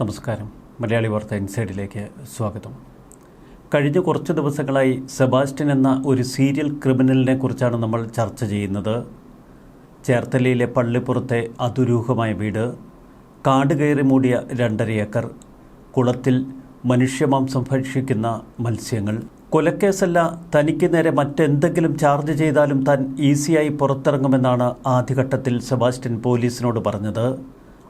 നമസ്കാരം. മലയാളി വാർത്ത ഇൻസൈഡിലേക്ക് സ്വാഗതം. കഴിഞ്ഞ കുറച്ച് ദിവസങ്ങളായി സെബാസ്റ്റ്യൻ എന്ന ഒരു സീരിയൽ ക്രിമിനലിനെ കുറിച്ചാണ് നമ്മൾ ചർച്ച ചെയ്യുന്നത്. ചേർത്തലയിലെ പള്ളിപ്പുറത്തെ അതുരൂഹമായ വീട് കാട് കയറി മൂടിയ രണ്ടര ഏക്കർ കുളത്തിൽ മനുഷ്യമാംസം ഭക്ഷിക്കുന്ന മത്സ്യങ്ങൾ. കൊലക്കേസല്ല തനിക്ക് നേരെ മറ്റെന്തെങ്കിലും ചാർജ് ചെയ്താലും താൻ ഈസിയായി പുറത്തിറങ്ങുമെന്നാണ് ആദ്യഘട്ടത്തിൽ സെബാസ്റ്റ്യൻ പോലീസിനോട് പറഞ്ഞത്.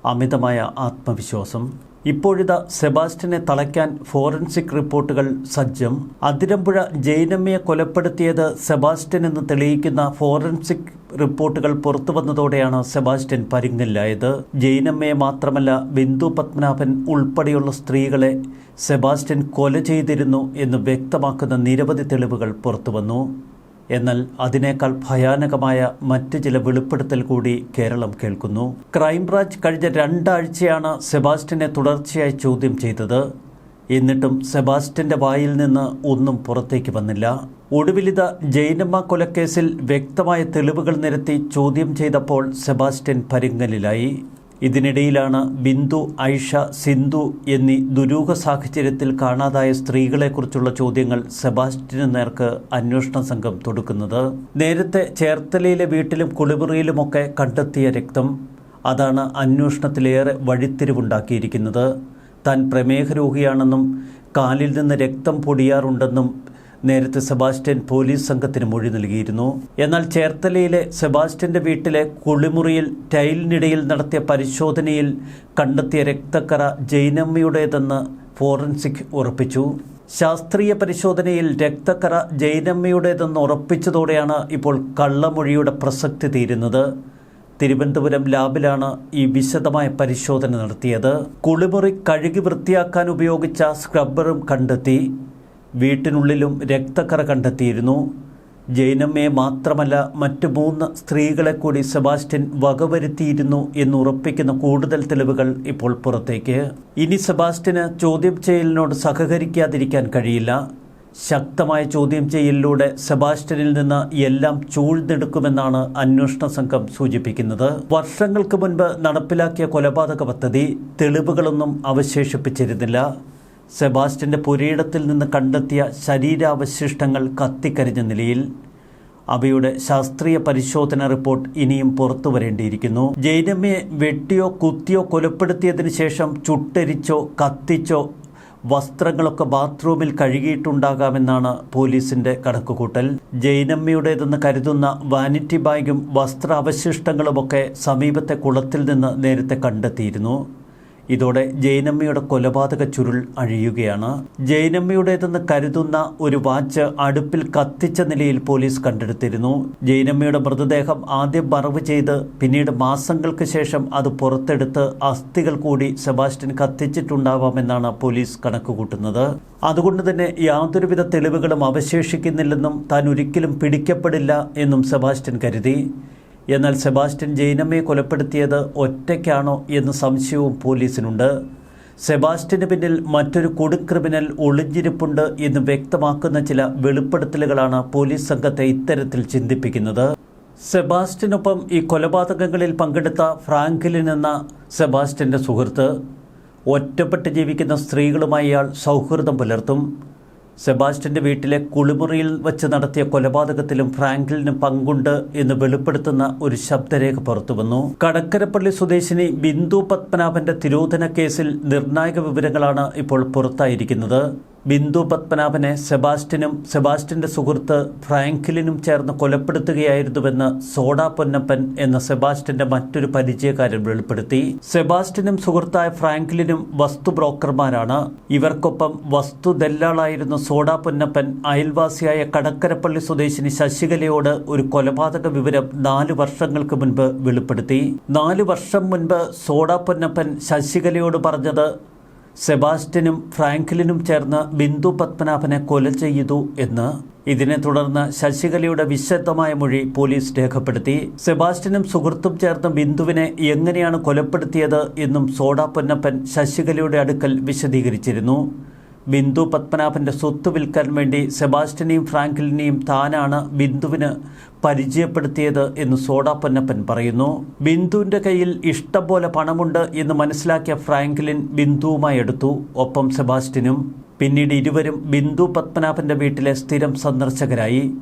അമിതമായ ആത്മവിശ്വാസം. ഇപ്പോഴിതാ സെബാസ്റ്റ്യനെ തളയ്ക്കാൻ ഫോറൻസിക് റിപ്പോർട്ടുകൾ സജ്ജം. അതിരമ്പുഴ ജൈനമ്മയെ കൊലപ്പെടുത്തിയത് സെബാസ്റ്റ്യൻ എന്ന് തെളിയിക്കുന്ന ഫോറൻസിക് റിപ്പോർട്ടുകൾ പുറത്തു വന്നതോടെയാണ് സെബാസ്റ്റ്യൻ പരിങ്ങലിലായത് ജൈനമ്മയെ മാത്രമല്ല ബിന്ദു പത്മനാഭൻ ഉൾപ്പെടെയുള്ള സ്ത്രീകളെ സെബാസ്റ്റ്യൻ കൊല ചെയ്തിരുന്നു എന്ന് വ്യക്തമാക്കുന്ന നിരവധി തെളിവുകൾ പുറത്തുവന്നു. എന്നാൽ അതിനേക്കാൾ ഭയാനകമായ മറ്റ് ചില വെളിപ്പെടുത്തൽ കൂടി കേരളം കേൾക്കുന്നു. ക്രൈംബ്രാഞ്ച് കഴിഞ്ഞ രണ്ടാഴ്ചയാണ് സെബാസ്റ്റിനെ തുടർച്ചയായി ചോദ്യം ചെയ്തത്. എന്നിട്ടും സെബാസ്റ്റ്യന്റെ വായിൽ നിന്ന് ഒന്നും പുറത്തേക്ക് വന്നില്ല. ഒടുവിലിത ജൈനമ്മ കൊലക്കേസിൽ വ്യക്തമായ തെളിവുകൾ നിരത്തി ചോദ്യം ചെയ്തപ്പോൾ സെബാസ്റ്റ്യൻ പരിങ്ങലിലായി. ഇതിനിടയിലാണ് ബിന്ദു ഐഷ സിന്ധു എന്നീ ദുരൂഹ സാഹചര്യത്തിൽ കാണാതായ സ്ത്രീകളെക്കുറിച്ചുള്ള ചോദ്യങ്ങൾ സെബാസ്റ്റ്യന് നേർക്ക് അന്വേഷണ സംഘം തൊടുക്കുന്നത്. നേരത്തെ ചേർത്തലയിലെ വീട്ടിലും കുളിമുറിയിലുമൊക്കെ കണ്ടെത്തിയ രക്തം അതാണ് അന്വേഷണത്തിലേറെ വഴിത്തിരിവുണ്ടാക്കിയിരിക്കുന്നത്. താൻ പ്രമേഹ രോഗിയാണെന്നും കാലിൽ നിന്ന് രക്തം പൊടിയാറുണ്ടെന്നും നേരത്തെ സെബാസ്റ്റ്യൻ പോലീസ് സംഘത്തിന് മൊഴി നൽകിയിരുന്നു. എന്നാൽ ചേർത്തലയിലെ സെബാസ്റ്റ്യന്റെ വീട്ടിലെ കുളിമുറിയിൽ ടൈലിനിടയിൽ നടത്തിയ പരിശോധനയിൽ കണ്ടെത്തിയ രക്തക്കറ ജൈനമ്മയുടേതെന്ന് ഫോറൻസിക് ഉറപ്പിച്ചു. ശാസ്ത്രീയ പരിശോധനയിൽ രക്തക്കറ ജൈനമ്മയുടേതെന്ന് ഉറപ്പിച്ചതോടെയാണ് ഇപ്പോൾ കള്ളമൊഴിയുടെ പ്രസക്തി തീരുന്നത്. തിരുവനന്തപുരം ലാബിലാണ് ഈ വിശദമായ പരിശോധന നടത്തിയത്. കുളിമുറി കഴുകി വൃത്തിയാക്കാൻ ഉപയോഗിച്ച സ്ക്രബ്ബറും കണ്ടെത്തി. വീട്ടിനുള്ളിലും രക്തക്കറ കണ്ടെത്തിയിരുന്നു. ജൈനമ്മയെ മാത്രമല്ല മറ്റ് മൂന്ന് സ്ത്രീകളെ കൂടി സെബാസ്റ്റ്യൻ വകവരുത്തിയിരുന്നു എന്ന് ഉറപ്പിക്കുന്ന കൂടുതൽ തെളിവുകൾ ഇപ്പോൾ പുറത്തേക്ക്. ഇനി സെബാസ്റ്റ്യന് ചോദ്യം ചെയ്യലിനോട് സഹകരിക്കാതിരിക്കാൻ കഴിയില്ല. ശക്തമായ ചോദ്യം ചെയ്യലിലൂടെ സെബാസ്റ്റ്യനിൽ നിന്ന് എല്ലാം ചൂഴ്ന്നെടുക്കുമെന്നാണ് അന്വേഷണ സംഘം സൂചിപ്പിക്കുന്നത്. വർഷങ്ങൾക്ക് മുൻപ് നടപ്പിലാക്കിയ കൊലപാതക പദ്ധതി തെളിവുകളൊന്നും അവശേഷിപ്പിച്ചിരുന്നില്ല. സെബാസ്റ്റ്യന്റെ പുരയിടത്തിൽ നിന്ന് കണ്ടെത്തിയ ശരീരാവശിഷ്ടങ്ങൾ കത്തിക്കരിഞ്ഞ നിലയിൽ അവയുടെ ശാസ്ത്രീയ പരിശോധന റിപ്പോർട്ട് ഇനിയും പുറത്തു വരേണ്ടിയിരിക്കുന്നു. ജൈനമ്മയെ വെട്ടിയോ കുത്തിയോ കൊലപ്പെടുത്തിയതിനു ശേഷം ചുട്ടരിച്ചോ കത്തിച്ചോ വസ്ത്രങ്ങളൊക്കെ ബാത്റൂമിൽ കഴുകിയിട്ടുണ്ടാകാമെന്നാണ് പോലീസിന്റെ കണക്കുകൂട്ടൽ. ജൈനമ്മയുടേതെന്ന് കരുതുന്ന വാനിറ്റി ബാഗും വസ്ത്രാവശിഷ്ടങ്ങളുമൊക്കെ സമീപത്തെ കുളത്തിൽ നിന്ന് നേരത്തെ കണ്ടെത്തിയിരുന്നു. ഇതോടെ ജൈനമ്മയുടെ കൊലപാതക ചുരുൾ അഴിയുകയാണ്. ജൈനമ്മയുടേതെന്ന് കരുതുന്ന ഒരു വാച്ച് അടുപ്പിൽ കത്തിച്ച നിലയിൽ പോലീസ് കണ്ടെടുത്തിരുന്നു. ജൈനമ്മയുടെ മൃതദേഹം ആദ്യം മറവ് ചെയ്ത് പിന്നീട് മാസങ്ങൾക്ക് ശേഷം അത് പുറത്തെടുത്ത് അസ്ഥികൾ കൂടി സെബാസ്റ്റ്യൻ കത്തിച്ചിട്ടുണ്ടാവാമെന്നാണ് പോലീസ് കണക്കുകൂട്ടുന്നത്. അതുകൊണ്ട് തന്നെ യാതൊരുവിധ തെളിവുകളും അവശേഷിക്കുന്നില്ലെന്നും താൻ ഒരിക്കലും പിടിക്കപ്പെടില്ല എന്നും സെബാസ്റ്റ്യൻ കരുതി. എന്നാൽ സെബാസ്റ്റ്യൻ ജൈനമ്മയെ കൊലപ്പെടുത്തിയത് ഒറ്റയ്ക്കാണോ എന്ന സംശയവും പോലീസിനുണ്ട്. സെബാസ്റ്റ്യന് പിന്നിൽ മറ്റൊരു കൊടുക്രിമിനൽ ഒളിഞ്ഞിരിപ്പുണ്ട് എന്ന് വ്യക്തമാക്കുന്ന ചില വെളിപ്പെടുത്തലുകളാണ് പോലീസ് സംഘത്തെ ഇത്തരത്തിൽ ചിന്തിപ്പിക്കുന്നത്. സെബാസ്റ്റ്യനൊപ്പം ഈ കൊലപാതകങ്ങളിൽ പങ്കെടുത്ത ഫ്രാങ്കിലിൻ എന്ന സെബാസ്റ്റ്യന്റെ സുഹൃത്ത്. ഒറ്റപ്പെട്ട് ജീവിക്കുന്ന സ്ത്രീകളുമായി ഇയാൾ സൗഹൃദം പുലർത്തും. സെബാസ്റ്റ്യന്റെ വീട്ടിലെ കുളിമുറിയിൽ വച്ച് നടത്തിയ കൊലപാതകത്തിലും ഫ്രാങ്കിലിന് പങ്കുണ്ട് എന്ന് വെളിപ്പെടുത്തുന്ന ഒരു ശബ്ദരേഖ പുറത്തുവന്നു. കടക്കരപ്പള്ളി സ്വദേശിനി ബിന്ദു പത്മനാഭന്റെ തിരോധന കേസിൽ നിർണായക വിവരങ്ങളാണ് ഇപ്പോൾ പുറത്തായിരിക്കുന്നത്. ബിന്ദു പത്മനാഭനെ സെബാസ്റ്റ്യനും സെബാസ്റ്റിന്റെ സുഹൃത്ത് ഫ്രാങ്കിലിനും ചേർന്ന് കൊലപ്പെടുത്തുകയായിരുന്നുവെന്ന് സോഡ പൊന്നപ്പൻ എന്ന സെബാസ്റ്റ്യന്റെ മറ്റൊരു പരിചയക്കാരൻ വെളിപ്പെടുത്തി. സെബാസ്റ്റ്യനും സുഹൃത്തായ ഫ്രാങ്കിലിനും വസ്തു ബ്രോക്കർമാരാണ്. ഇവർക്കൊപ്പം വസ്തു ദല്ലാളായിരുന്ന സോഡ പൊന്നപ്പൻ അയൽവാസിയായ കടക്കരപ്പള്ളി സ്വദേശിനി ശശികലയോട് ഒരു കൊലപാതക വിവരം നാല് വർഷങ്ങൾക്ക് മുൻപ് വെളിപ്പെടുത്തി. നാല് വർഷം മുൻപ് സോഡ പൊന്നപ്പൻ ശശികലയോട് പറഞ്ഞത് സെബാസ്റ്റ്യനും ഫ്രാങ്ക്ലിനും ചേർന്ന് ബിന്ദു പത്മനാഭനെ കൊല ചെയ്തു എന്ന്. ഇതിനെ തുടർന്ന് ശശികലയുടെ വിശദമായ മൊഴി പോലീസ് രേഖപ്പെടുത്തി. സെബാസ്റ്റ്യനും സുഹൃത്തും ചേർന്ന് ബിന്ദുവിനെ എങ്ങനെയാണ് കൊലപ്പെടുത്തിയത് എന്നും സോഡ പൊന്നപ്പൻ ശശികലയുടെ അടുക്കൽ വിശദീകരിച്ചിരുന്നു. ബിന്ദു പത്മനാഭന്റെ സ്വത്ത് വിൽക്കാൻ വേണ്ടി സെബാസ്റ്റ്യനെയും ഫ്രാങ്കിലിനെയും താനാണ് ബിന്ദുവിന് പരിചയപ്പെടുത്തിയത് എന്ന് സോഡ പൊന്നപ്പൻ പറയുന്നു. ബിന്ദുവിന്റെ കയ്യിൽ ഇഷ്ടം പോലെ പണമുണ്ട് എന്ന് മനസ്സിലാക്കിയ ഫ്രാങ്കിലിൻ ബിന്ദുവുമായി എടുത്തു ഒപ്പം സെബാസ്റ്റ്യനും പിന്നീട് ഇരുവരും ബിന്ദു പത്മനാഭന്റെ വീട്ടിലെ സ്ഥിരം സന്ദർശകരായി.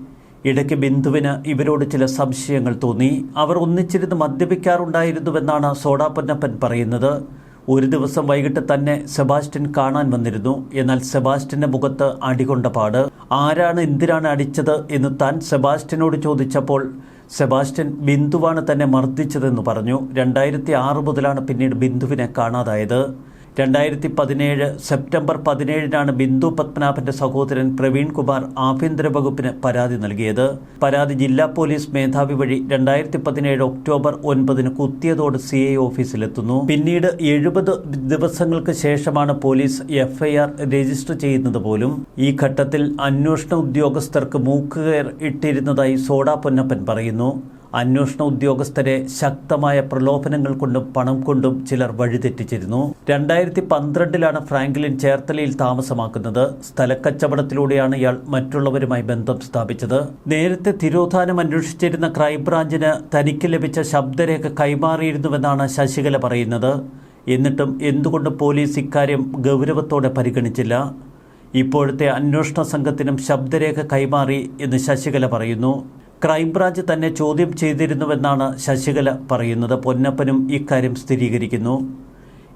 ഇടയ്ക്ക് ബിന്ദുവിന് ഇവരോട് ചില സംശയങ്ങൾ തോന്നി. അവർ ഒന്നിച്ചിരുന്ന് മദ്യപിക്കാറുണ്ടായിരുന്നുവെന്നാണ് സോഡാ പൊന്നപ്പൻ പറയുന്നത്. ഒരു ദിവസം വൈകിട്ട് തന്നെ സെബാസ്റ്റ്യൻ കാണാൻ വന്നിരുന്നു. എന്നാൽ സെബാസ്റ്റ്യന്റെ മുഖത്ത് അടികൊണ്ട പാട്. ആരാണ് എന്തിനാണ് അടിച്ചത്? എന്ന് താൻ സെബാസ്റ്റ്യനോട് ചോദിച്ചപ്പോൾ സെബാസ്റ്റ്യൻ ബിന്ദുവാണ് തന്നെ മർദ്ദിച്ചതെന്ന് പറഞ്ഞു. രണ്ടായിരത്തി ആറ് മുതലാണ് പിന്നീട് ബിന്ദുവിനെ കാണാതായത്. രണ്ടായിരത്തി പതിനേഴ് സെപ്റ്റംബർ പതിനേഴിനാണ് ബിന്ദു പത്മനാഭന്റെ സഹോദരൻ പ്രവീൺ കുമാർ ആഭ്യന്തര വകുപ്പിന് പരാതി നൽകിയത്. പരാതി ജില്ലാ പോലീസ് മേധാവി വഴി രണ്ടായിരത്തി പതിനേഴ് ഒക്ടോബർ ഒൻപതിന് കുത്തിയതോട് സി ഐ ഓഫീസിലെത്തുന്നു. പിന്നീട് എഴുപത് ദിവസങ്ങൾക്ക് ശേഷമാണ് പോലീസ് എഫ്ഐആർ രജിസ്റ്റർ ചെയ്യുന്നത് പോലും. ഈ ഘട്ടത്തിൽ അന്വേഷണ ഉദ്യോഗസ്ഥർക്ക് മൂക്കുകയർ ഇട്ടിരുന്നതായി സോഡ പൊന്നപ്പൻ പറയുന്നു. അന്വേഷണ ഉദ്യോഗസ്ഥരെ ശക്തമായ പ്രലോഭനങ്ങൾ കൊണ്ടും പണം കൊണ്ടും ചിലർ വഴിതെറ്റിച്ചിരുന്നു. രണ്ടായിരത്തി പന്ത്രണ്ടിലാണ് ഫ്രാങ്ക്ലിൻ ചേർത്തലയിൽ താമസമാക്കുന്നത്. സ്ഥലക്കച്ചവടത്തിലൂടെയാണ് ഇയാൾ മറ്റുള്ളവരുമായി ബന്ധം സ്ഥാപിച്ചത്. നേരത്തെ തിരോധാനം അന്വേഷിച്ചിരുന്ന ക്രൈംബ്രാഞ്ചിന് തനിക്ക് ലഭിച്ച ശബ്ദരേഖ കൈമാറിയിരുന്നുവെന്നാണ് ശശികല പറയുന്നത്. എന്നിട്ടും എന്തുകൊണ്ട് പോലീസ് ഇക്കാര്യം ഗൗരവത്തോടെ പരിഗണിച്ചില്ല? ഇപ്പോഴത്തെ അന്വേഷണ സംഘത്തിനും ശബ്ദരേഖ കൈമാറി എന്ന് ശശികല പറയുന്നു. ക്രൈംബ്രാഞ്ച് തന്നെ ചോദ്യം ചെയ്തിരുന്നുവെന്നാണ് ശശികല പറയുന്നത്. പൊന്നപ്പനും ഇക്കാര്യം സ്ഥിരീകരിക്കുന്നു.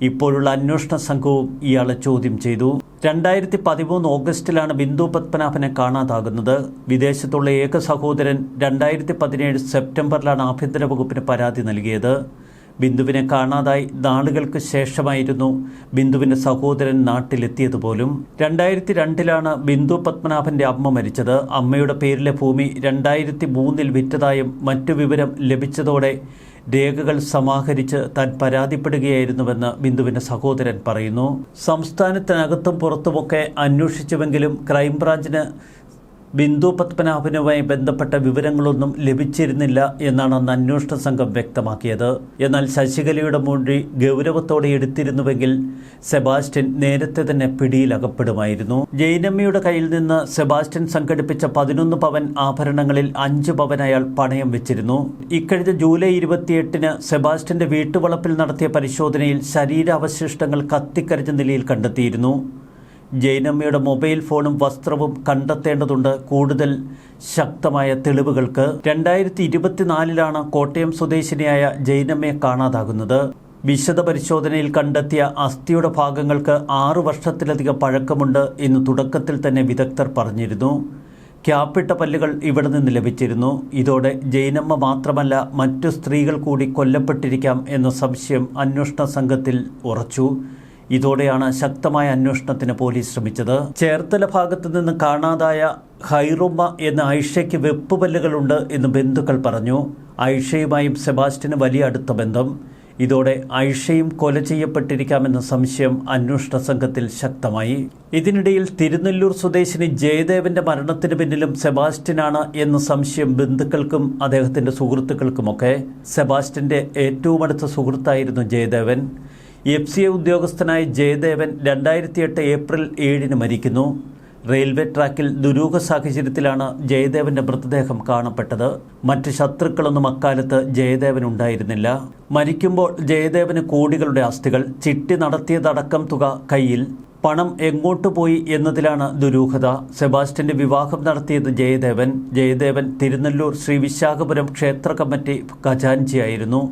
ഇപ്പോഴുള്ള അന്വേഷണ സംഘവും ഇയാളെ ചോദ്യം ചെയ്തു. രണ്ടായിരത്തി പതിമൂന്ന് ഓഗസ്റ്റിലാണ് ബിന്ദു പത്മനാഭനെ കാണാതാകുന്നത്. വിദേശത്തുള്ള ഏക സഹോദരൻ രണ്ടായിരത്തി പതിനേഴ് സെപ്റ്റംബറിലാണ് ആഭ്യന്തര വകുപ്പിന് പരാതി നൽകിയത്. ബിന്ദുവിനെ കാണാതായി നാളുകൾക്ക് ശേഷമായിരുന്നു ബിന്ദുവിന്റെ സഹോദരൻ നാട്ടിലെത്തിയത് പോലും രണ്ടായിരത്തി രണ്ടിലാണ് ബിന്ദു പത്മനാഭന്റെ അമ്മ മരിച്ചത്. അമ്മയുടെ പേരിലെ ഭൂമി രണ്ടായിരത്തി മൂന്നിൽ വിറ്റതായും മറ്റു വിവരം ലഭിച്ചതോടെ രേഖകൾ സമാഹരിച്ച് താൻ പരാതിപ്പെടുകയായിരുന്നുവെന്ന് ബിന്ദുവിന്റെ സഹോദരൻ പറയുന്നു. സംസ്ഥാനത്തിനകത്തും പുറത്തുമൊക്കെ അന്വേഷിച്ചുവെങ്കിലും ക്രൈംബ്രാഞ്ചിന് ബിന്ദു പത്മനാഭനുമായി ബന്ധപ്പെട്ട വിവരങ്ങളൊന്നും ലഭിച്ചിരുന്നില്ല എന്നാണ് അന്ന് അന്വേഷണ സംഘം വ്യക്തമാക്കിയത്. എന്നാൽ ശശികലയുടെ മൊഴി ഗൗരവത്തോടെ എടുത്തിരുന്നുവെങ്കിൽ സെബാസ്റ്റ്യൻ നേരത്തെ തന്നെ പിടിയിലകപ്പെടുമായിരുന്നു. ജൈനമ്മയുടെ കയ്യിൽ നിന്ന് സെബാസ്റ്റ്യൻ സംഘടിപ്പിച്ച പതിനൊന്ന് പവൻ ആഭരണങ്ങളിൽ അഞ്ച് പവൻ അയാൾ പണയം വെച്ചിരുന്നു. ഇക്കഴിഞ്ഞ ജൂലൈ ഇരുപത്തിയെട്ടിന് സെബാസ്റ്റ്യന്റെ വീട്ടുവളപ്പിൽ നടത്തിയ പരിശോധനയിൽ ശരീരാവശിഷ്ടങ്ങൾ കത്തിക്കരിഞ്ഞ നിലയിൽ കണ്ടെത്തിയിരുന്നു. ജൈനമ്മയുടെ മൊബൈൽ ഫോണും വസ്ത്രവും കണ്ടെത്തേണ്ടതുണ്ട്. കൂടുതൽ ശക്തമായ തെളിവുകൾക്ക് രണ്ടായിരത്തി ഇരുപത്തിനാലിലാണ് കോട്ടയം സ്വദേശിനിയായ ജൈനമ്മയെ കാണാതാകുന്നത്. വിശദ പരിശോധനയിൽ കണ്ടെത്തിയ അസ്ഥിയുടെ ഭാഗങ്ങൾക്ക് ആറു വർഷത്തിലധികം പഴക്കമുണ്ട് എന്ന് തുടക്കത്തിൽ തന്നെ വിദഗ്ധർ പറഞ്ഞിരുന്നു. ക്യാപ്പിട്ട പല്ലുകൾ ഇവിടെ നിന്ന് ലഭിച്ചിരുന്നു. ഇതോടെ ജൈനമ്മ മാത്രമല്ല മറ്റു സ്ത്രീകൾ കൂടി കൊല്ലപ്പെട്ടിരിക്കാം എന്ന സംശയം അന്വേഷണ സംഘത്തിൽ ഉറച്ചു. ഇതോടെയാണ് ശക്തമായ അന്വേഷണത്തിന് പോലീസ് ശ്രമിച്ചത്. ചേർത്തല ഭാഗത്തു നിന്ന് കാണാതായ ഹൈറുമ്മ എന്ന ഐഷയ്ക്ക് വെപ്പുപല്ലുകളുണ്ട് എന്ന് ബന്ധുക്കൾ പറഞ്ഞു. ഐഷയുമായും സെബാസ്റ്റിന് വലിയ അടുത്ത ബന്ധം. ഇതോടെ ഐഷയും കൊല ചെയ്യപ്പെട്ടിരിക്കാമെന്ന സംശയം അന്വേഷണ സംഘത്തിൽ ശക്തമായി. ഇതിനിടയിൽ തിരുനെല്ലൂർ സ്വദേശിനി ജയദേവന്റെ മരണത്തിന് പിന്നിലും സെബാസ്റ്റ്യനാണ് എന്ന സംശയം ബന്ധുക്കൾക്കും അദ്ദേഹത്തിന്റെ സുഹൃത്തുക്കൾക്കുമൊക്കെ. സെബാസ്റ്റ്യന്റെ ഏറ്റവും അടുത്ത സുഹൃത്തായിരുന്നു ജയദേവൻ. എഫ് സി എ ഉദ്യോഗസ്ഥനായ ജയദേവൻ രണ്ടായിരത്തി എട്ട് ഏപ്രിൽ ഏഴിന് മരിക്കുന്നു. റെയിൽവേ ട്രാക്കിൽ ദുരൂഹ സാഹചര്യത്തിലാണ് ജയദേവന്റെ മൃതദേഹം കാണപ്പെട്ടത്. മറ്റ് ശത്രുക്കളൊന്നും അക്കാലത്ത് ജയദേവൻ ഉണ്ടായിരുന്നില്ല മരിക്കുമ്പോൾ ജയദേവന് കോടികളുടെ ആസ്തികൾ ചിട്ടി നടത്തിയതടക്കം തുക കയ്യിൽ. പണം എങ്ങോട്ട് പോയി എന്നതിലാണ് ദുരൂഹത. സെബാസ്റ്റ്യന്റെ വിവാഹം നടത്തിയത് ജയദേവൻ. ജയദേവൻ തിരുനെല്ലൂർ ശ്രീ വിശാഖപുരം ക്ഷേത്ര കമ്മിറ്റി ഖജാൻജിയായിരുന്നു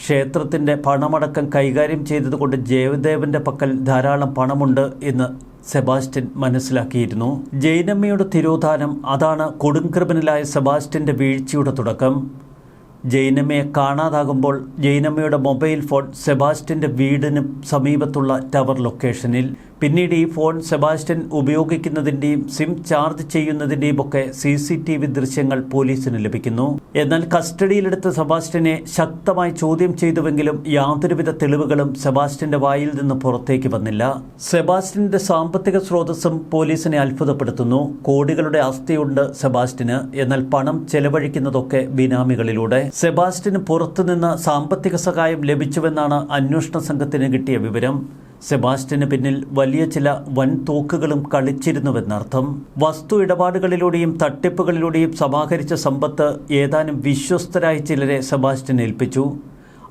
ക്ഷേത്രത്തിന്റെ പണമടക്കം കൈകാര്യം ചെയ്തതുകൊണ്ട് ജയദേവന്റെ പക്കൽ ധാരാളം പണമുണ്ട് എന്ന് സെബാസ്റ്റ്യൻ മനസ്സിലാക്കിയിരുന്നു. ജൈനമ്മയുടെ തിരോധാനം അതാണ് കൊടുംക്രിമിനലായ സെബാസ്റ്റ്യന്റെ വീഴ്ചയുടെ തുടക്കം. ജൈനമ്മയെ കാണാതാകുമ്പോൾ ജൈനമ്മയുടെ മൊബൈൽ ഫോൺ സെബാസ്റ്റ്യന്റെ വീടിന് സമീപത്തുള്ള ടവർ ലൊക്കേഷനിൽ. പിന്നീട് ഈ ഫോൺ സെബാസ്റ്റ്യൻ ഉപയോഗിക്കുന്നതിന്റെയും സിം ചാർജ് ചെയ്യുന്നതിന്റെയും ഒക്കെ സി സി ടി വി ദൃശ്യങ്ങൾ പോലീസിന് ലഭിക്കുന്നു. എന്നാൽ കസ്റ്റഡിയിലെടുത്ത സെബാസ്റ്റ്യനെ ശക്തമായി ചോദ്യം ചെയ്തുവെങ്കിലും യാതൊരുവിധ തെളിവുകളും സെബാസ്റ്റ്യന്റെ വായിൽ നിന്ന് പുറത്തേക്ക് വന്നില്ല. സെബാസ്റ്റ്യന്റെ സാമ്പത്തിക സ്രോതസ്സും പോലീസിനെ അത്ഭുതപ്പെടുത്തുന്നു. കോടികളുടെ ആസ്തിയുണ്ട് സെബാസ്റ്റ്യന്. എന്നാൽ പണം ചെലവഴിക്കുന്നതൊക്കെ ബിനാമികളിലൂടെ. സെബാസ്റ്റ്യന് പുറത്തുനിന്ന് സാമ്പത്തിക സഹായം ലഭിച്ചുവെന്നാണ് അന്വേഷണ സംഘത്തിന് കിട്ടിയ വിവരം. സെബാസ്റ്റ്യന് പിന്നിൽ വലിയ ചില വൻതോക്കുകളും കളിച്ചിരുന്നുവെന്നർത്ഥം. വസ്തു ഇടപാടുകളിലൂടെയും തട്ടിപ്പുകളിലൂടെയും സമാഹരിച്ച സമ്പത്ത് ഏതാനും വിശ്വസ്തരായ ചിലരെ സെബാസ്റ്റ്യൻ ഏൽപ്പിച്ചു.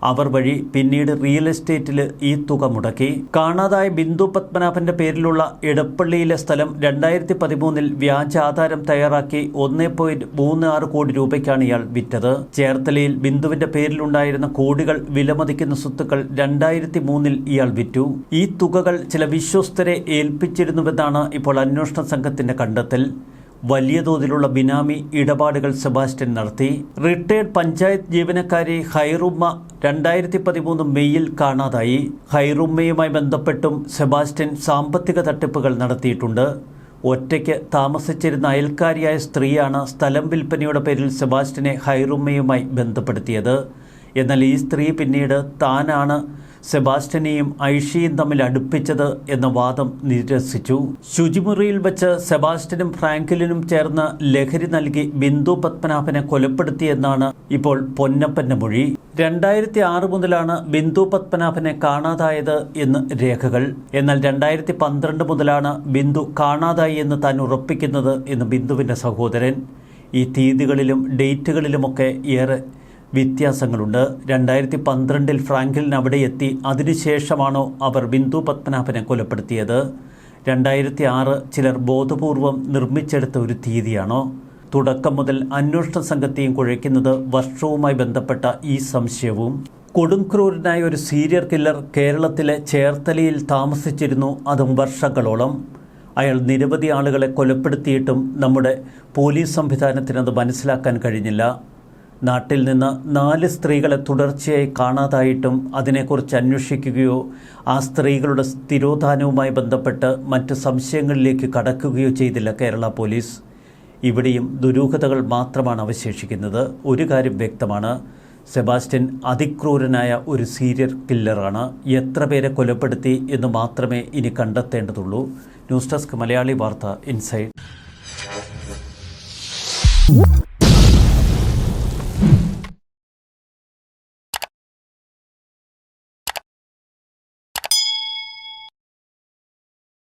അവർ വഴി പിന്നീട് റിയൽ എസ്റ്റേറ്റിൽ ഈ തുക മുടക്കി. കാണാതായ ബിന്ദു പത്മനാഭന്റെ പേരിലുള്ള ഇടപ്പള്ളിയിലെ സ്ഥലം രണ്ടായിരത്തി പതിമൂന്നിൽ വ്യാജ ആധാരം തയ്യാറാക്കി ഒന്നേ പോയിന്റ് മൂന്ന് ആറ് കോടി രൂപയ്ക്കാണ് ഇയാൾ വിറ്റത്. ചേർത്തലയിൽ ബിന്ദുവിന്റെ പേരിലുണ്ടായിരുന്ന കോടികൾ വിലമതിക്കുന്ന സ്വത്തുക്കൾ രണ്ടായിരത്തി മൂന്നിൽ ഇയാൾ വിറ്റു. ഈ തുകകൾ ചില വിശ്വസ്തരെ ഏൽപ്പിച്ചിരുന്നുവെന്നാണ് ഇപ്പോൾ അന്വേഷണ സംഘത്തിന്റെ കണ്ടെത്തൽ. വലിയ തോതിലുള്ള ബിനാമി ഇടപാടുകൾ സെബാസ്റ്റ്യൻ നടത്തി. റിട്ടയർഡ് പഞ്ചായത്ത് ജീവനക്കാരി ഹൈറുമ്മ രണ്ടായിരത്തി പതിമൂന്ന് മെയ്യിൽ കാണാതായി. ഹൈറുമ്മയുമായി ബന്ധപ്പെട്ടും സെബാസ്റ്റ്യൻ സാമ്പത്തിക തട്ടിപ്പുകൾ നടത്തിയിട്ടുണ്ട്. ഒറ്റയ്ക്ക് താമസിച്ചിരുന്ന അയൽക്കാരിയായ സ്ത്രീയാണ് സ്ഥലം വിൽപ്പനയുടെ പേരിൽ സെബാസ്റ്റ്യനെ ഹൈറുമ്മയുമായി ബന്ധപ്പെടുത്തിയത്. എന്നാൽ ഈ സ്ത്രീ പിന്നീട് താനാണ് സെബാസ്റ്റ്യനെയും ഐഷിയും തമ്മിൽ അടുപ്പിച്ചത് എന്ന വാദം നിരസിച്ചു. ശുചിമുറിയിൽ വെച്ച് സെബാസ്റ്റ്യനും ഫ്രാങ്കിലിനും ചേർന്ന് ലഹരി നൽകി ബിന്ദു പത്മനാഭനെ കൊലപ്പെടുത്തിയെന്നാണ് ഇപ്പോൾ പൊന്നപ്പന്റെ മൊഴി. രണ്ടായിരത്തി ആറ് മുതലാണ് ബിന്ദു പത്മനാഭനെ കാണാതായത് എന്ന് രേഖകൾ. എന്നാൽ രണ്ടായിരത്തി പന്ത്രണ്ട് മുതലാണ് ബിന്ദു കാണാതായി എന്ന് താൻ ഉറപ്പിക്കുന്നത് എന്ന് ബിന്ദുവിന്റെ സഹോദരൻ. ഈ തീയതികളിലും ഡേറ്റുകളിലുമൊക്കെ ഏറെ വ്യത്യാസങ്ങളുണ്ട്. രണ്ടായിരത്തി പന്ത്രണ്ടിൽ ഫ്രാങ്കിലിൻ അവിടെ എത്തി. അതിനുശേഷമാണോ അവർ ബിന്ദു പത്മനാഭനെ കൊലപ്പെടുത്തിയത്? രണ്ടായിരത്തി ആറ് ചിലർ ബോധപൂർവം നിർമ്മിച്ചെടുത്ത ഒരു തീയതിയാണോ? തുടക്കം മുതൽ അന്വേഷണ സംഘത്തെയും കുഴയ്ക്കുന്നത് വർഷവുമായി ബന്ധപ്പെട്ട ഈ സംശയവും. കൊടുംക്രൂരനായ ഒരു സീരിയർ കില്ലർ കേരളത്തിലെ ചേർത്തലയിൽ താമസിച്ചിരുന്നു അതും വർഷങ്ങളോളം. അയാൾ നിരവധി ആളുകളെ കൊലപ്പെടുത്തിയിട്ടും നമ്മുടെ പോലീസ് സംവിധാനത്തിനത് മനസ്സിലാക്കാൻ കഴിഞ്ഞില്ല. നാട്ടിൽ നിന്ന് നാല് സ്ത്രീകളെ തുടർച്ചയായി കാണാതായിട്ടും അതിനെക്കുറിച്ച് അന്വേഷിക്കുകയോ ആ സ്ത്രീകളുടെ സ്ഥിരോധാനവുമായി ബന്ധപ്പെട്ട് മറ്റ് സംശയങ്ങളിലേക്ക് കടക്കുകയോ ചെയ്തില്ല കേരള പോലീസ്. ഇവിടെയും ദുരൂഹതകൾ മാത്രമാണ് അവശേഷിക്കുന്നത്. ഒരു കാര്യം വ്യക്തമാണ്. സെബാസ്റ്റ്യൻ അതിക്രൂരനായ ഒരു സീരിയൽ കില്ലറാണ്. എത്ര പേരെ കൊലപ്പെടുത്തി എന്ന് മാത്രമേ ഇനി കണ്ടെത്തേണ്ടതുള്ളൂ. ന്യൂസ് ഡെസ്ക് മലയാളി വാർത്ത ഇൻസൈഡ്.